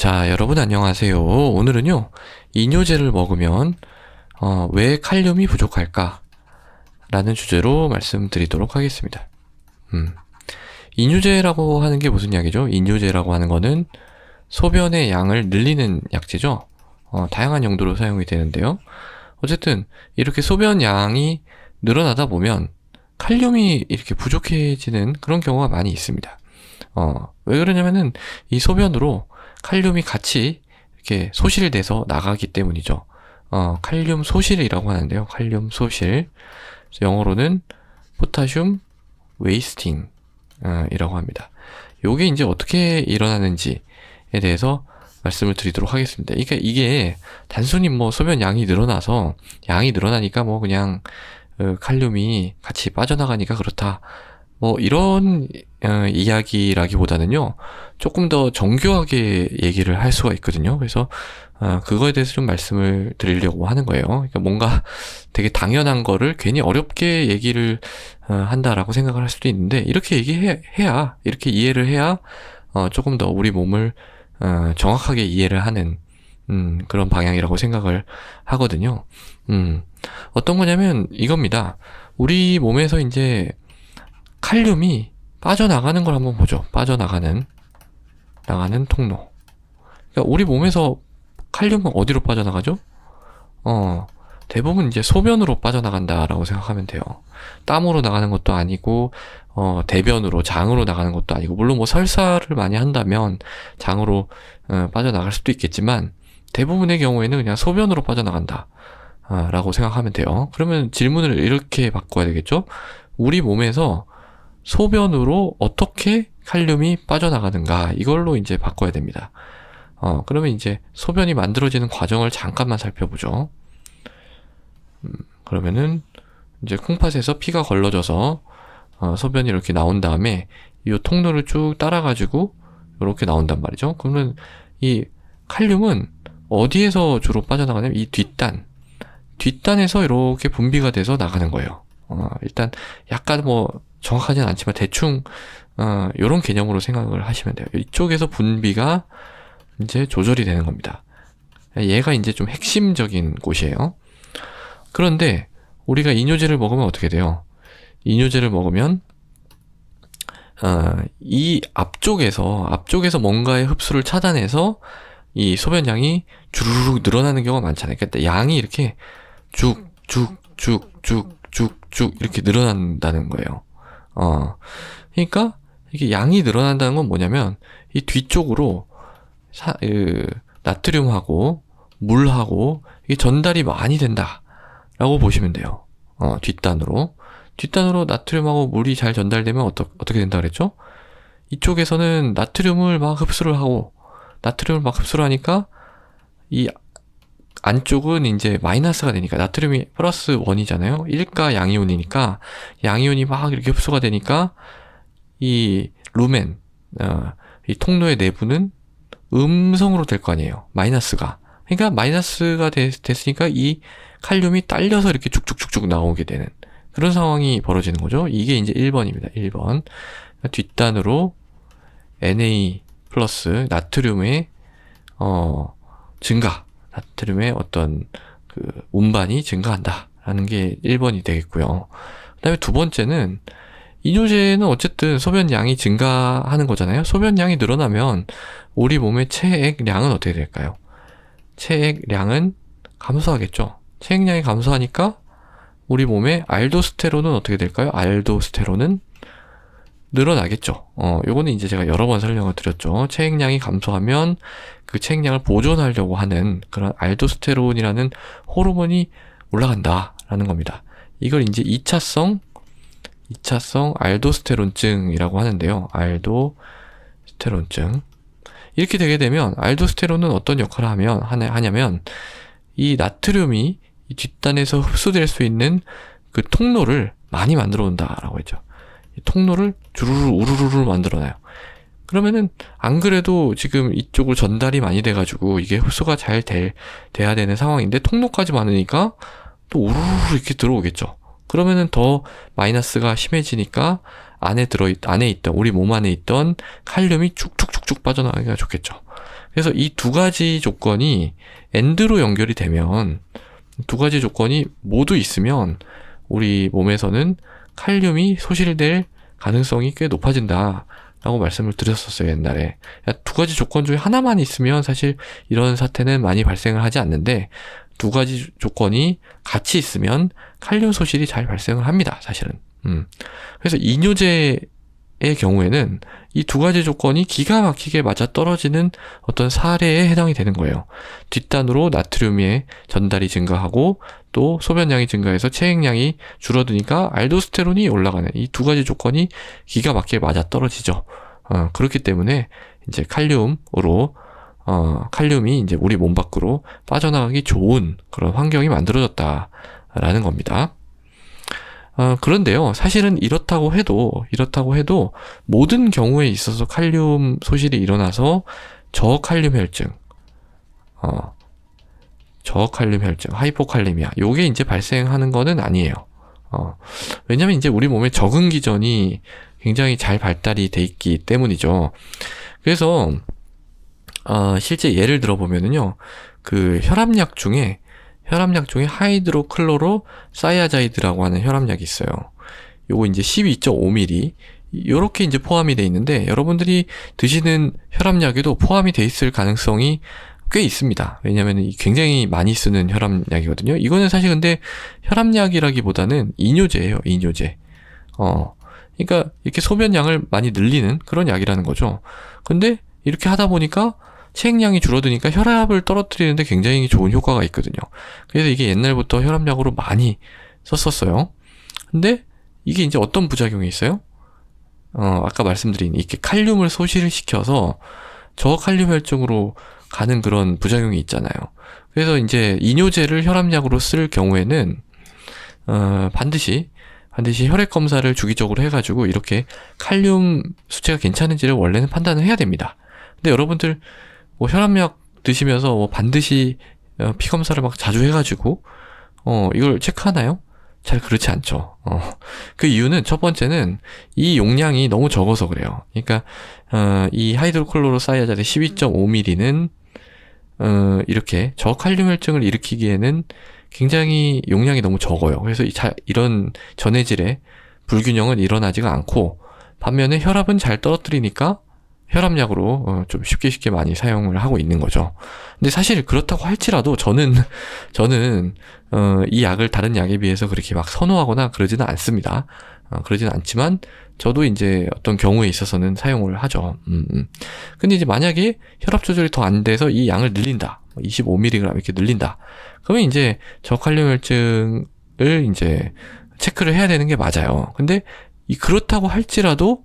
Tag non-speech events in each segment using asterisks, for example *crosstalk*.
자, 여러분 안녕하세요. 오늘은요, 이뇨제를 먹으면, 어, 왜 칼륨이 부족할까? 라는 주제로 말씀드리도록 하겠습니다. 음. 이뇨제라고 하는 게 무슨 약이죠? 이뇨제라고 하는 거는 소변의 양을 늘리는 약제죠? 어, 다양한 용도로 사용이 되는데요. 어쨌든, 이렇게 소변 양이 늘어나다 보면 칼륨이 이렇게 부족해지는 그런 경우가 많이 있습니다. 어, 왜 그러냐면은 이 소변으로 칼륨이 같이 이렇게 소실돼서 나가기 때문이죠. 어, 칼륨 소실이라고 하는데요. 칼륨 소실. 영어로는 포타슘 웨이스팅 어, 이라고 합니다. 요게 이제 어떻게 일어나는지에 대해서 말씀을 드리도록 하겠습니다. 그러니까 이게 단순히 뭐 소변 양이 늘어나서 양이 늘어나니까 뭐 그냥 어, 칼륨이 같이 빠져나가니까 그렇다. 뭐 이런 어, 이야기라기보다는요 조금 더 정교하게 얘기를 할 수가 있거든요. 그래서 어, 그거에 대해서 좀 말씀을 드리려고 하는 거예요. 그러니까 뭔가 되게 당연한 거를 괜히 어렵게 얘기를 어, 한다라고 생각을 할 수도 있는데 이렇게 얘기해야 이렇게 이해를 해야 어, 조금 더 우리 몸을 어, 정확하게 이해를 하는 음, 그런 방향이라고 생각을 하거든요. 음, 어떤 거냐면 이겁니다. 우리 몸에서 이제 칼륨이 빠져나가는 걸 한번 보죠. 빠져나가는 나가는 통로. 그러니까 우리 몸에서 칼륨은 어디로 빠져나가죠? 어, 대부분 이제 소변으로 빠져나간다라고 생각하면 돼요. 땀으로 나가는 것도 아니고, 어, 대변으로, 장으로 나가는 것도 아니고, 물론 뭐 설사를 많이 한다면 장으로 어, 빠져나갈 수도 있겠지만, 대부분의 경우에는 그냥 소변으로 빠져나간다. 아, 라고 생각하면 돼요. 그러면 질문을 이렇게 바꿔야 되겠죠? 우리 몸에서 소변으로 어떻게 칼륨이 빠져나가는가 이걸로 이제 바꿔야 됩니다. 어, 그러면 이제 소변이 만들어지는 과정을 잠깐만 살펴보죠. 음, 그러면은 이제 콩팥에서 피가 걸러져서 어, 소변이 이렇게 나온 다음에 이 통로를 쭉 따라가지고 이렇게 나온단 말이죠. 그러면 이 칼륨은 어디에서 주로 빠져나가냐면 이 뒷단, 뒷단에서 이렇게 분비가 돼서 나가는 거예요. 어, 일단 약간 뭐 정확하진 않지만 대충 어, 이런 개념으로 생각을 하시면 돼요. 이쪽에서 분비가 이제 조절이 되는 겁니다. 얘가 이제 좀 핵심적인 곳이에요. 그런데 우리가 이뇨제를 먹으면 어떻게 돼요? 이뇨제를 먹으면 어, 이 앞쪽에서 앞쪽에서 뭔가의 흡수를 차단해서 이 소변량이 주르륵 늘어나는 경우가 많잖아요. 그러니까 양이 이렇게 쭉쭉쭉쭉쭉쭉 이렇게 늘어난다는 거예요. 어. 그러니까 이게 양이 늘어난다는 건 뭐냐면 이 뒤쪽으로 사, 그, 나트륨하고 물하고 이게 전달이 많이 된다라고 보시면 돼요. 어, 뒷단으로. 뒷단으로 나트륨하고 물이 잘 전달되면 어떠, 어떻게 된다 그랬죠? 이쪽에서는 나트륨을 막 흡수를 하고 나트륨을 막 흡수를 하니까 이 안쪽은 이제 마이너스가 되니까 나트륨이 플러스 원이잖아요. 1가 양이온이니까 양이온이 막 이렇게 흡수가 되니까 이 루멘 어, 이 통로의 내부는 음성으로 될 거 아니에요. 마이너스가. 그러니까 마이너스가 됐, 됐으니까 이 칼륨이 딸려서 이렇게 쭉쭉쭉쭉 나오게 되는 그런 상황이 벌어지는 거죠. 이게 이제 1번입니다. 1번. 뒷단으로 Na 플러스 나트륨의 어 증가 나트륨의 어떤 그 운반이 증가한다라는 게 1번이 되겠고요. 그 다음에 두 번째는 이뇨제는 어쨌든 소변량이 증가하는 거잖아요. 소변량이 늘어나면 우리 몸의 체액량은 어떻게 될까요? 체액량은 감소하겠죠. 체액량이 감소하니까 우리 몸의 알도스테론은 어떻게 될까요? 알도스테론은 늘어나겠죠. 어, 요거는 이제 제가 여러 번 설명을 드렸죠. 체액량이 감소하면 그 체액량을 보존하려고 하는 그런 알도스테론이라는 호르몬이 올라간다라는 겁니다. 이걸 이제 2차성 2차성 알도스테론증이라고 하는데요. 알도스테론증. 이렇게 되게 되면 알도스테론은 어떤 역할을 하면 하냐면 이 나트륨이 이 뒷단에서 흡수될 수 있는 그 통로를 많이 만들어 온다라고 했죠. 통로를 주르르 우르르 만들어놔요. 그러면은 안 그래도 지금 이쪽으로 전달이 많이 돼가지고 이게 흡수가 잘 될, 돼야 되는 상황인데 통로까지 많으니까 또 우르르 이렇게 들어오겠죠. 그러면은 더 마이너스가 심해지니까 안에 들어 안에 있던 우리 몸 안에 있던 칼륨이 쭉쭉쭉쭉 빠져나가기가 좋겠죠. 그래서 이 두 가지 조건이 엔드로 연결이 되면 두 가지 조건이 모두 있으면 우리 몸에서는 칼륨이 소실될 가능성이 꽤 높아진다. 라고 말씀을 드렸었어요, 옛날에. 두 가지 조건 중에 하나만 있으면 사실 이런 사태는 많이 발생을 하지 않는데, 두 가지 조건이 같이 있으면 칼륨 소실이 잘 발생을 합니다, 사실은. 음. 그래서 이뇨제 의 경우에는 이 두 가지 조건이 기가 막히게 맞아 떨어지는 어떤 사례에 해당이 되는 거예요. 뒷단으로 나트륨의 전달이 증가하고 또 소변량이 증가해서 체액량이 줄어드니까 알도스테론이 올라가는 이 두 가지 조건이 기가 막히게 맞아 떨어지죠. 어, 그렇기 때문에 이제 칼륨으로 어, 칼륨이 이제 우리 몸 밖으로 빠져나가기 좋은 그런 환경이 만들어졌다라는 겁니다. 어, 그런데요, 사실은 이렇다고 해도, 이렇다고 해도, 모든 경우에 있어서 칼륨 소실이 일어나서 저칼륨 혈증, 어, 저칼륨 혈증, 하이포칼리미아, 요게 이제 발생하는 거는 아니에요. 어, 왜냐면 이제 우리 몸의 적응 기전이 굉장히 잘 발달이 돼 있기 때문이죠. 그래서, 어, 실제 예를 들어보면은요, 그 혈압약 중에 혈압약 중에 하이드로클로로 사이아자이드라고 하는 혈압약이 있어요. 요거 이제 12.5ml 요렇게 이제 포함이 돼 있는데 여러분들이 드시는 혈압약에도 포함이 돼 있을 가능성이 꽤 있습니다. 왜냐하면 굉장히 많이 쓰는 혈압약이거든요. 이거는 사실 근데 혈압약이라기보다는 이뇨제예요. 이뇨제. 어, 그러니까 이렇게 소변량을 많이 늘리는 그런 약이라는 거죠. 근데 이렇게 하다 보니까 체액량이 줄어드니까 혈압을 떨어뜨리는데 굉장히 좋은 효과가 있거든요. 그래서 이게 옛날부터 혈압약으로 많이 썼었어요. 근데 이게 이제 어떤 부작용이 있어요? 어, 아까 말씀드린 이렇게 칼륨을 소실을 시켜서 저칼륨 혈증으로 가는 그런 부작용이 있잖아요. 그래서 이제 이뇨제를 혈압약으로 쓸 경우에는 어, 반드시 반드시 혈액 검사를 주기적으로 해가지고 이렇게 칼륨 수치가 괜찮은지를 원래는 판단을 해야 됩니다. 근데 여러분들 뭐 혈압약 드시면서 뭐 반드시 어, 피 검사를 막 자주 해가지고 어 이걸 체크하나요? 잘 그렇지 않죠. 어, 그 이유는 첫 번째는 이 용량이 너무 적어서 그래요. 그러니까 어, 이 하이드로클로로사이아자드 12.5ml는 어, 이렇게 저칼륨 혈증을 일으키기에는 굉장히 용량이 너무 적어요. 그래서 이 자, 이런 전해질의 불균형은 일어나지가 않고 반면에 혈압은 잘 떨어뜨리니까 혈압약으로 어, 좀 쉽게 쉽게 많이 사용을 하고 있는 거죠. 근데 사실 그렇다고 할지라도 저는 *laughs* 저는 어, 이 약을 다른 약에 비해서 그렇게 막 선호하거나 그러지는 않습니다. 어, 그러지는 않지만 저도 이제 어떤 경우에 있어서는 사용을 하죠. 음, 음. 근데 이제 만약에 혈압 조절이 더 안 돼서 이 양을 늘린다. 25mg 이렇게 늘린다. 그러면 이제 저칼륨 혈증을 이제 체크를 해야 되는 게 맞아요. 근데 이 그렇다고 할지라도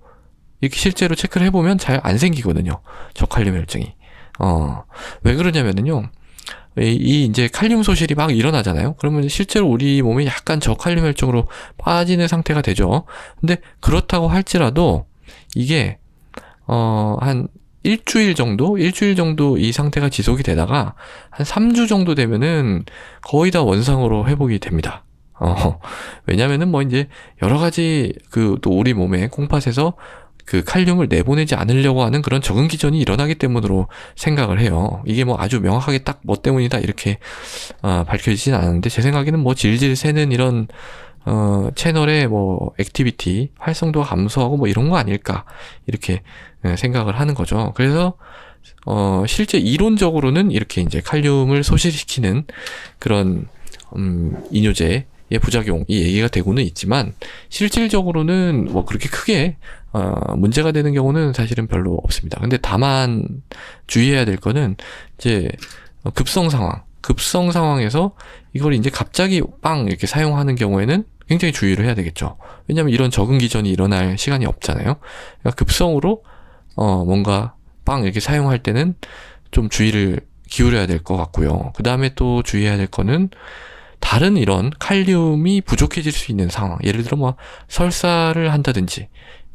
이렇게 실제로 체크를 해보면 잘 안 생기거든요. 저칼륨 혈증이. 어, 왜 그러냐면은요. 이 이제 칼륨 소실이 막 일어나잖아요. 그러면 실제로 우리 몸이 약간 저칼륨 혈증으로 빠지는 상태가 되죠. 근데 그렇다고 할지라도 이게 어한 일주일 정도, 일주일 정도 이 상태가 지속이 되다가 한 3주 정도 되면은 거의 다 원상으로 회복이 됩니다. 어, 왜냐면은 뭐 이제 여러 가지 그 또 우리 몸에 콩팥에서 그 칼륨을 내보내지 않으려고 하는 그런 적응 기전이 일어나기 때문으로 생각을 해요. 이게 뭐 아주 명확하게 딱 뭐 때문이다 이렇게 어, 밝혀지진 않았는데 제 생각에는 뭐 질질 새는 이런 어, 채널의 뭐 액티비티 활성도가 감소하고 뭐 이런 거 아닐까 이렇게 네, 생각을 하는 거죠. 그래서 어, 실제 이론적으로는 이렇게 이제 칼륨을 소실시키는 그런 음, 이뇨제 의 부작용 이 얘기가 되고는 있지만 실질적으로는 뭐 그렇게 크게 어, 문제가 되는 경우는 사실은 별로 없습니다. 근데 다만 주의해야 될 거는 이제 급성 상황, 급성 상황에서 이걸 이제 갑자기 빵 이렇게 사용하는 경우에는 굉장히 주의를 해야 되겠죠. 왜냐하면 이런 적응 기전이 일어날 시간이 없잖아요. 그러니까 급성으로 어 뭔가 빵 이렇게 사용할 때는 좀 주의를 기울여야 될 것 같고요. 그 다음에 또 주의해야 될 거는 다른 이런 칼륨이 부족해질 수 있는 상황. 예를 들어 뭐 설사를 한다든지.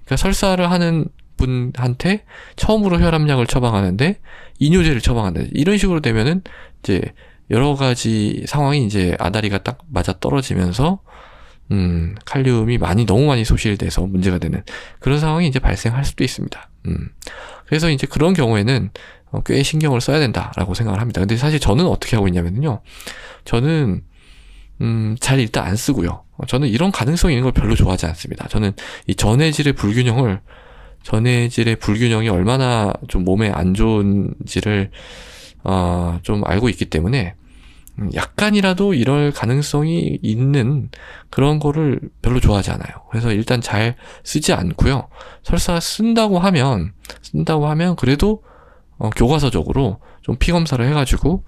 그러니까 설사를 하는 분한테 처음으로 혈압약을 처방하는데 이뇨제를 처방한다. 이런 식으로 되면은 이제 여러 가지 상황이 이제 아다리가 딱 맞아 떨어지면서 음, 칼륨이 많이 너무 많이 소실돼서 문제가 되는 그런 상황이 이제 발생할 수도 있습니다. 음. 그래서 이제 그런 경우에는 어, 꽤 신경을 써야 된다라고 생각을 합니다. 근데 사실 저는 어떻게 하고 있냐면요. 저는 음, 잘 일단 안 쓰고요. 어, 저는 이런 가능성이 있는 걸 별로 좋아하지 않습니다. 저는 이 전해질의 불균형을 전해질의 불균형이 얼마나 좀 몸에 안 좋은지를 어, 좀 알고 있기 때문에 음, 약간이라도 이럴 가능성이 있는 그런 거를 별로 좋아하지 않아요. 그래서 일단 잘 쓰지 않고요. 설사 쓴다고 하면 쓴다고 하면 그래도 어, 교과서적으로 좀 피 검사를 해가지고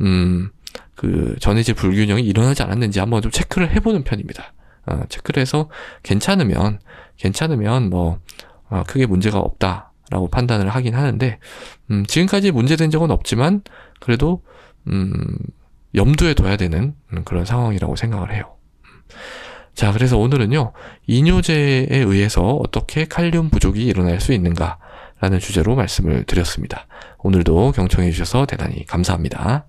음, 그 전해질 불균형이 일어나지 않았는지 한번 좀 체크를 해보는 편입니다. 어, 체크를 해서 괜찮으면 괜찮으면 뭐 어, 크게 문제가 없다라고 판단을 하긴 하는데 음, 지금까지 문제된 적은 없지만 그래도 음, 염두에 둬야 되는 그런 상황이라고 생각을 해요. 자, 그래서 오늘은요, 이뇨제에 의해서 어떻게 칼륨 부족이 일어날 수 있는가 라는 주제로 말씀을 드렸습니다. 오늘도 경청해 주셔서 대단히 감사합니다.